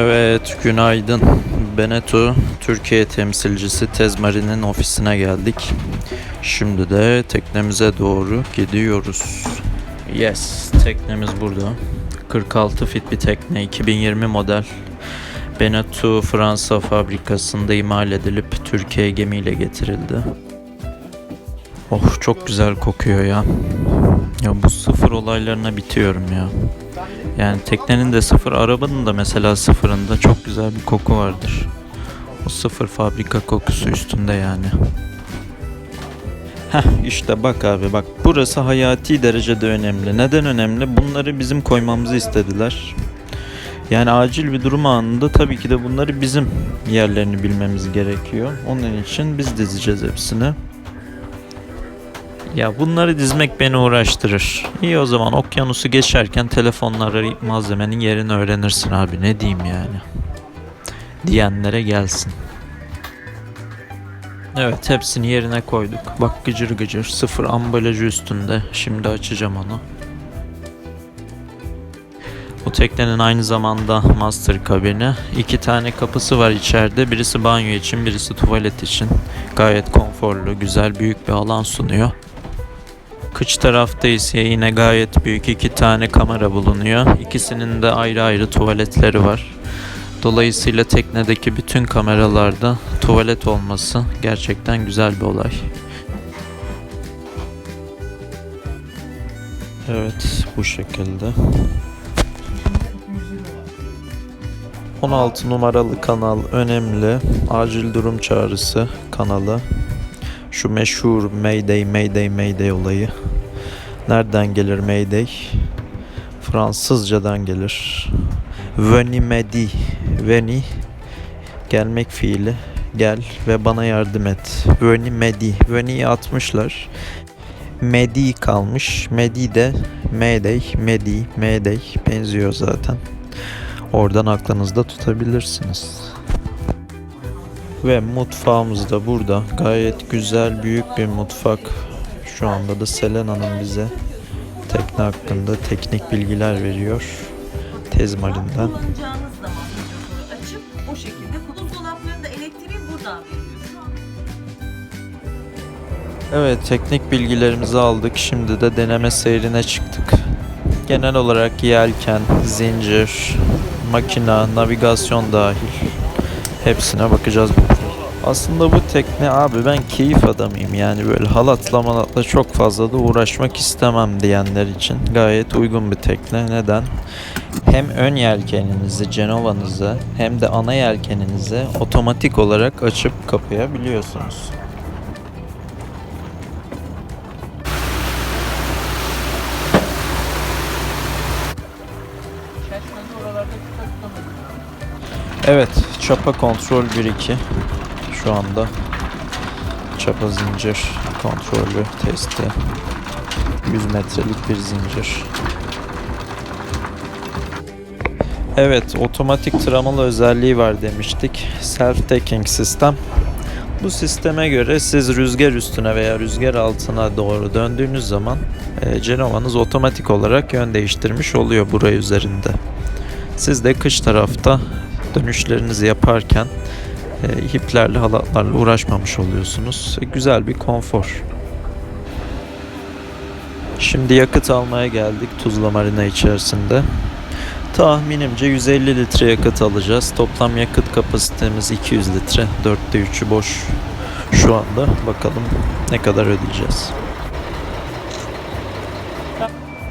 Evet, günaydın. Beneto, Türkiye temsilcisi Tezmari'nin ofisine geldik. Şimdi de teknemize doğru gidiyoruz. Yes, teknemiz burada. 46 fit bir tekne, 2020 model. Beneto Fransa fabrikasında imal edilip Türkiye'ye gemiyle getirildi. Oh çok güzel kokuyor ya. Ya bu sıfır olaylarına bitiyorum ya. Yani teknenin de sıfır, arabanın da mesela sıfırında çok güzel bir koku vardır. O sıfır fabrika kokusu üstünde yani. Heh işte bak abi bak burası hayati derecede önemli. Neden önemli? Bunları bizim koymamızı istediler. Yani acil bir durum anında tabii ki de bunları bizim yerlerini bilmemiz gerekiyor. Onun için biz dizeceğiz hepsini. Ya bunları dizmek beni uğraştırır. İyi o zaman okyanusu geçerken telefonla malzemenin yerini öğrenirsin abi ne diyeyim yani. Diyenlere gelsin. Evet hepsini yerine koyduk. Bak gıcır gıcır sıfır ambalajı üstünde. Şimdi açacağım onu. Bu teknenin aynı zamanda master kabini. İki tane kapısı var içeride. Birisi banyo için, birisi tuvalet için. Gayet konforlu, güzel, büyük bir alan sunuyor. Kıç tarafta ise yine gayet büyük iki tane kamera bulunuyor. İkisinin de ayrı ayrı tuvaletleri var. Dolayısıyla teknedeki bütün kameralarda tuvalet olması gerçekten güzel bir olay. Evet bu şekilde. 16 numaralı kanal önemli. Acil durum çağrısı kanalı. Şu meşhur Mayday Mayday Mayday olayı. Nereden gelir Mayday? Fransızcadan gelir. Veni medi. Veni gelmek fiili. Gel ve bana yardım et. Veni medi. Veni'yi atmışlar. Medi kalmış. Medi de Mayday, Medi, Mayday benziyor zaten. Oradan aklınızda tutabilirsiniz. Ve mutfağımız da burada. Gayet güzel, büyük bir mutfak. Şu anda da Selena'nın bize tekne hakkında teknik bilgiler veriyor. Tezmarin'den. Açıp o şekilde elektriği buradan Evet, teknik bilgilerimizi aldık. Şimdi de deneme seyrine çıktık. Genel olarak yelken, zincir, makina, navigasyon dahil hepsine bakacağız. Aslında bu tekne abi ben keyif adamıyım yani böyle halatla malatla çok fazla da uğraşmak istemem diyenler için gayet uygun bir tekne. Neden? Hem ön yelkeninizi, Cenova'nızı hem de ana yelkeninizi otomatik olarak açıp kapayabiliyorsunuz. Evet, çapa kontrol 1-2 şu anda. Çapa zincir kontrolü testi. 100 metrelik bir zincir. Evet, otomatik tramalı özelliği var demiştik. Self taking sistem. Bu sisteme göre siz rüzgar üstüne veya rüzgar altına doğru döndüğünüz zaman e, Cenova'nız otomatik olarak yön değiştirmiş oluyor buraya üzerinde. Siz de kış tarafta dönüşlerinizi yaparken e, iplerle halatlarla uğraşmamış oluyorsunuz. E, güzel bir konfor. Şimdi yakıt almaya geldik Tuzla Marina içerisinde. Tahminimce 150 litre yakıt alacağız. Toplam yakıt kapasitemiz 200 litre. 4'te 3'ü boş şu anda. Bakalım ne kadar ödeyeceğiz.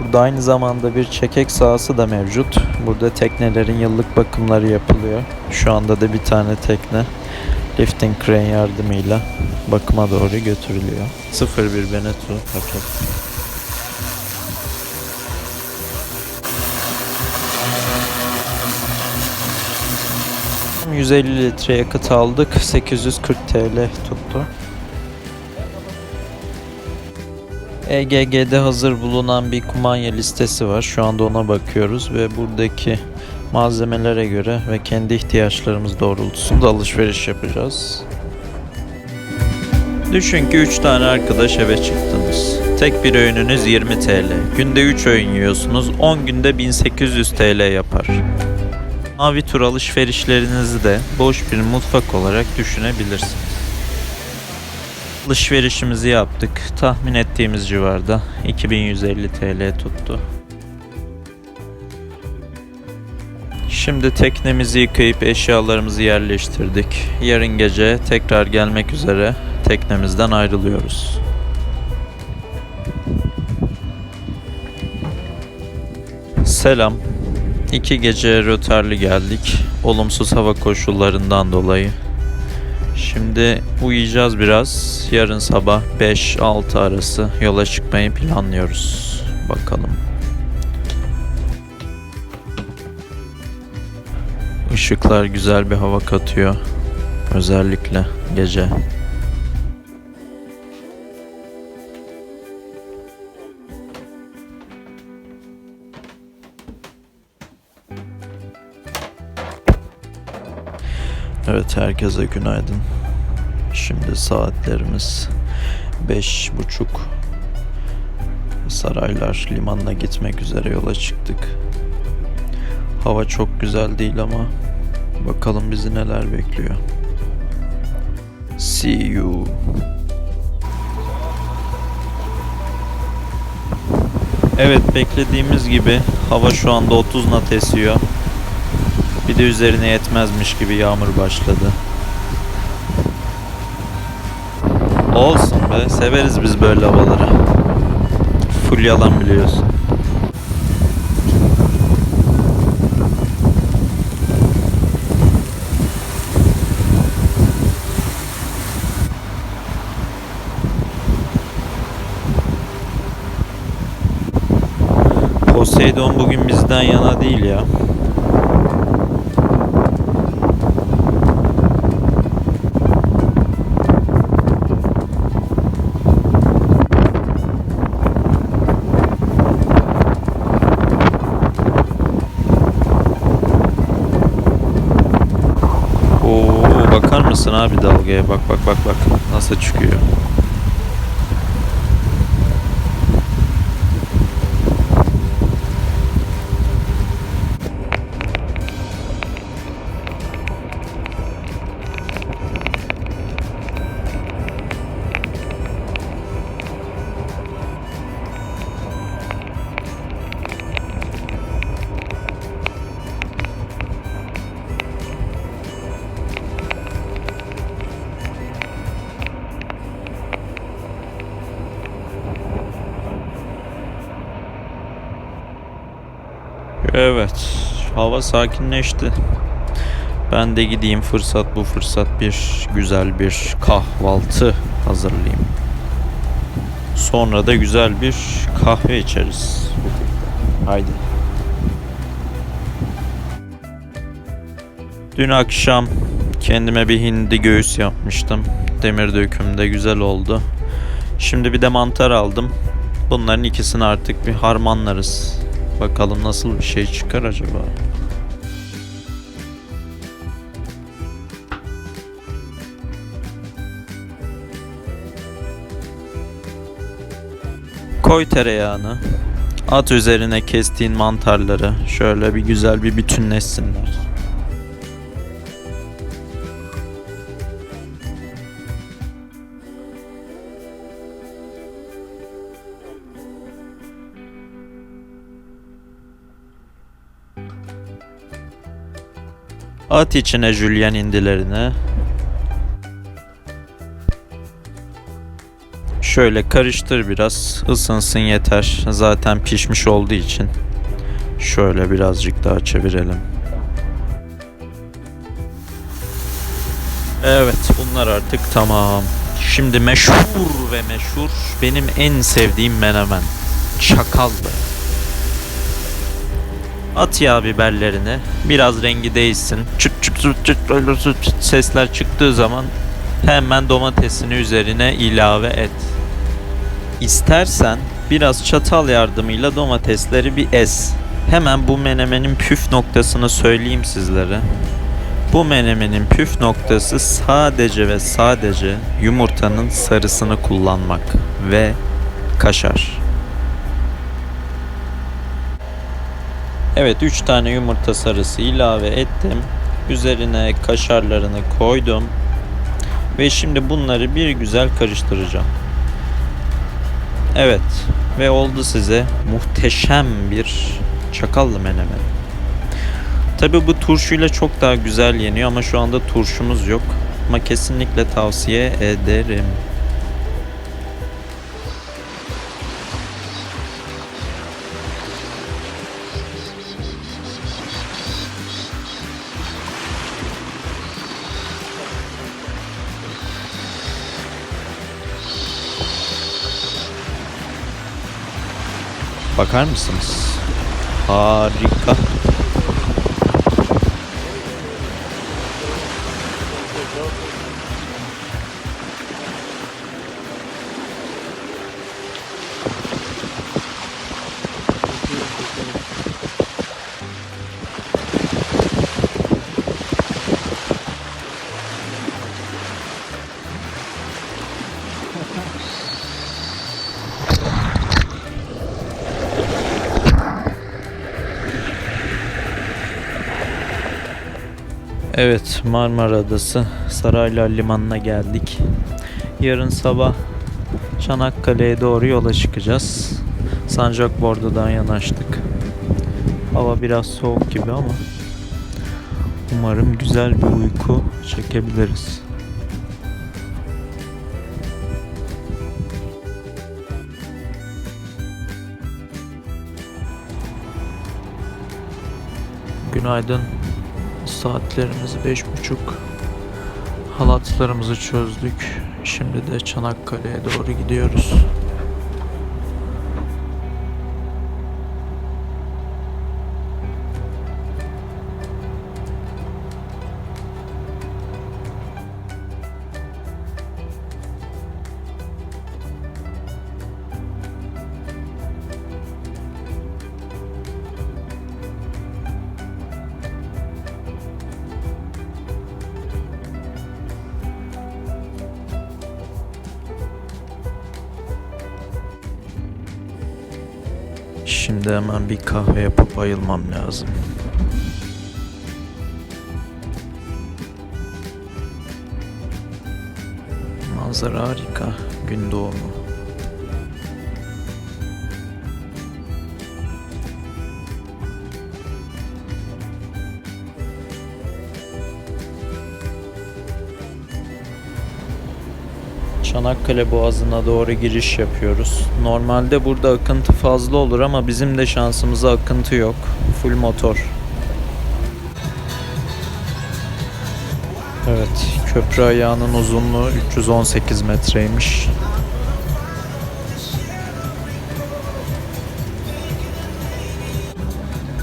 Burada aynı zamanda bir çekek sahası da mevcut. Burada teknelerin yıllık bakımları yapılıyor. Şu anda da bir tane tekne lifting crane yardımıyla bakıma doğru götürülüyor. 01 Benetu paket. Tam 150 litre yakıt aldık. 840 TL tuttu. EGG'de hazır bulunan bir kumanya listesi var. Şu anda ona bakıyoruz ve buradaki malzemelere göre ve kendi ihtiyaçlarımız doğrultusunda alışveriş yapacağız. Düşün ki 3 tane arkadaş eve çıktınız. Tek bir öğününüz 20 TL. Günde 3 öğün yiyorsunuz. 10 günde 1800 TL yapar. Mavi tur alışverişlerinizi de boş bir mutfak olarak düşünebilirsiniz. Alışverişimizi yaptık. Tahmin ettiğimiz civarda 2150 TL tuttu. Şimdi teknemizi yıkayıp eşyalarımızı yerleştirdik. Yarın gece tekrar gelmek üzere teknemizden ayrılıyoruz. Selam. İki gece rötarlı geldik. Olumsuz hava koşullarından dolayı. Şimdi uyuyacağız biraz. Yarın sabah 5-6 arası yola çıkmayı planlıyoruz. Bakalım. Işıklar güzel bir hava katıyor. Özellikle gece. Herkese günaydın. Şimdi saatlerimiz beş buçuk. Saraylar limanına gitmek üzere yola çıktık. Hava çok güzel değil ama bakalım bizi neler bekliyor. See you. Evet beklediğimiz gibi hava şu anda 30 knot esiyor. Bir de üzerine yetmezmiş gibi yağmur başladı. Olsun be, severiz biz böyle havaları. Full yalan biliyorsun. Poseidon bugün bizden yana değil ya. Bakar mısın abi dalgaya? Bak bak bak bak nasıl çıkıyor. Evet, hava sakinleşti. Ben de gideyim fırsat bu fırsat bir güzel bir kahvaltı hazırlayayım. Sonra da güzel bir kahve içeriz. Haydi. Dün akşam kendime bir hindi göğüs yapmıştım. Demir dökümde güzel oldu. Şimdi bir de mantar aldım. Bunların ikisini artık bir harmanlarız. Bakalım nasıl bir şey çıkar acaba? Koy tereyağını. At üzerine kestiğin mantarları. Şöyle bir güzel bir bütünleşsinler. At içine jülyen indilerini. Şöyle karıştır biraz. ısınsın yeter. Zaten pişmiş olduğu için. Şöyle birazcık daha çevirelim. Evet bunlar artık tamam. Şimdi meşhur ve meşhur benim en sevdiğim menemen. Çakallı. At yağ biberlerini. Biraz rengi değişsin. Çıt çıt çıt çıt çıt çıt sesler çıktığı zaman hemen domatesini üzerine ilave et. İstersen biraz çatal yardımıyla domatesleri bir ez. Hemen bu menemenin püf noktasını söyleyeyim sizlere. Bu menemenin püf noktası sadece ve sadece yumurtanın sarısını kullanmak ve kaşar. Evet 3 tane yumurta sarısı ilave ettim. Üzerine kaşarlarını koydum. Ve şimdi bunları bir güzel karıştıracağım. Evet ve oldu size muhteşem bir çakallı menemen. Tabi bu turşuyla çok daha güzel yeniyor ama şu anda turşumuz yok. Ama kesinlikle tavsiye ederim. Bakar mısınız? Harika. Evet Marmara Adası Saraylar Limanı'na geldik. Yarın sabah Çanakkale'ye doğru yola çıkacağız. Sancakborda'dan yanaştık. Hava biraz soğuk gibi ama umarım güzel bir uyku çekebiliriz. Günaydın. Saatlerimiz beş buçuk. Halatlarımızı çözdük. Şimdi de Çanakkale'ye doğru gidiyoruz. Şimdi hemen bir kahve yapıp ayılmam lazım. Manzara harika. Gün doğumu. Çanakkale Boğazı'na doğru giriş yapıyoruz. Normalde burada akıntı fazla olur ama bizim de şansımıza akıntı yok. Full motor. Evet, köprü ayağının uzunluğu 318 metreymiş.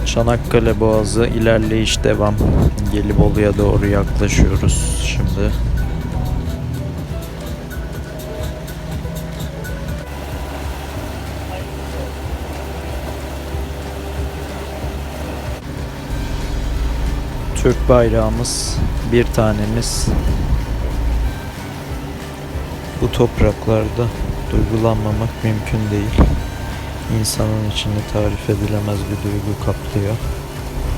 Çanakkale Boğazı ilerleyiş devam. Gelibolu'ya doğru yaklaşıyoruz şimdi. Türk bayrağımız bir tanemiz bu topraklarda duygulanmamak mümkün değil. İnsanın içini tarif edilemez bir duygu kaplıyor.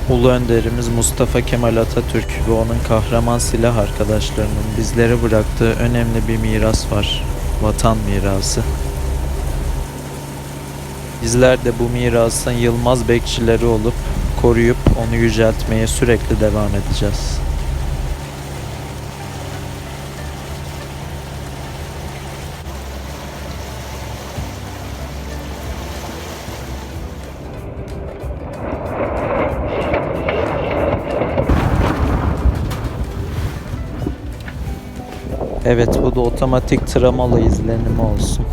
Ulu önderimiz Mustafa Kemal Atatürk ve onun kahraman silah arkadaşlarının bizlere bıraktığı önemli bir miras var. Vatan mirası. Bizler de bu mirasın yılmaz bekçileri olup koruyup onu yüceltmeye sürekli devam edeceğiz. Evet bu da otomatik tramalı izlenimi olsun.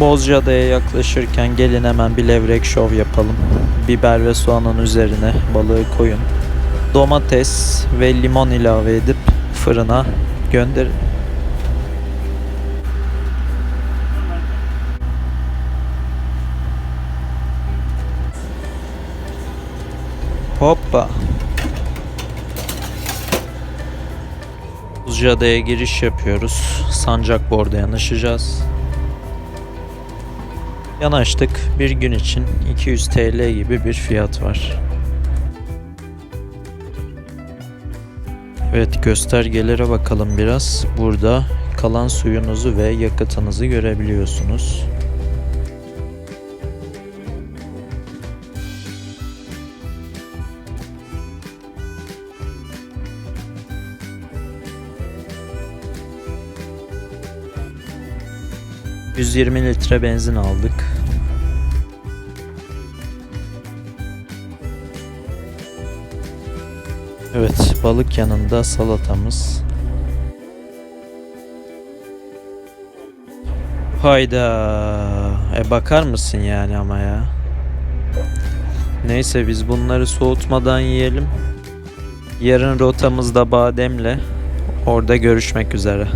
Bozcaada'ya yaklaşırken gelin hemen bir levrek şov yapalım. Biber ve soğanın üzerine balığı koyun. Domates ve limon ilave edip fırına gönderin. Hoppa. Buzcaada'ya giriş yapıyoruz. Sancakbor'da yanaşacağız. Yanaştık. Bir gün için 200 TL gibi bir fiyat var. Evet göstergelere bakalım biraz. Burada kalan suyunuzu ve yakıtınızı görebiliyorsunuz. ...120 litre benzin aldık. Evet, balık yanında salatamız. Hayda. E bakar mısın yani ama ya. Neyse biz bunları soğutmadan yiyelim. Yarın rotamızda bademle. Orada görüşmek üzere.